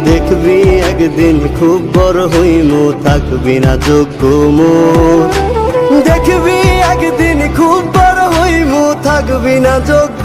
দেখবি একদিন খুব বড় হইমু, থাকবি না যোগ্য মোর দেখবি একদিন খুব বড় হইমু, থাকবি না যোগ্য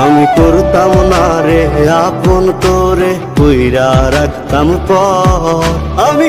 আমি করতাম না রে আপন তোরে কইরা রাখতাম পর। আমি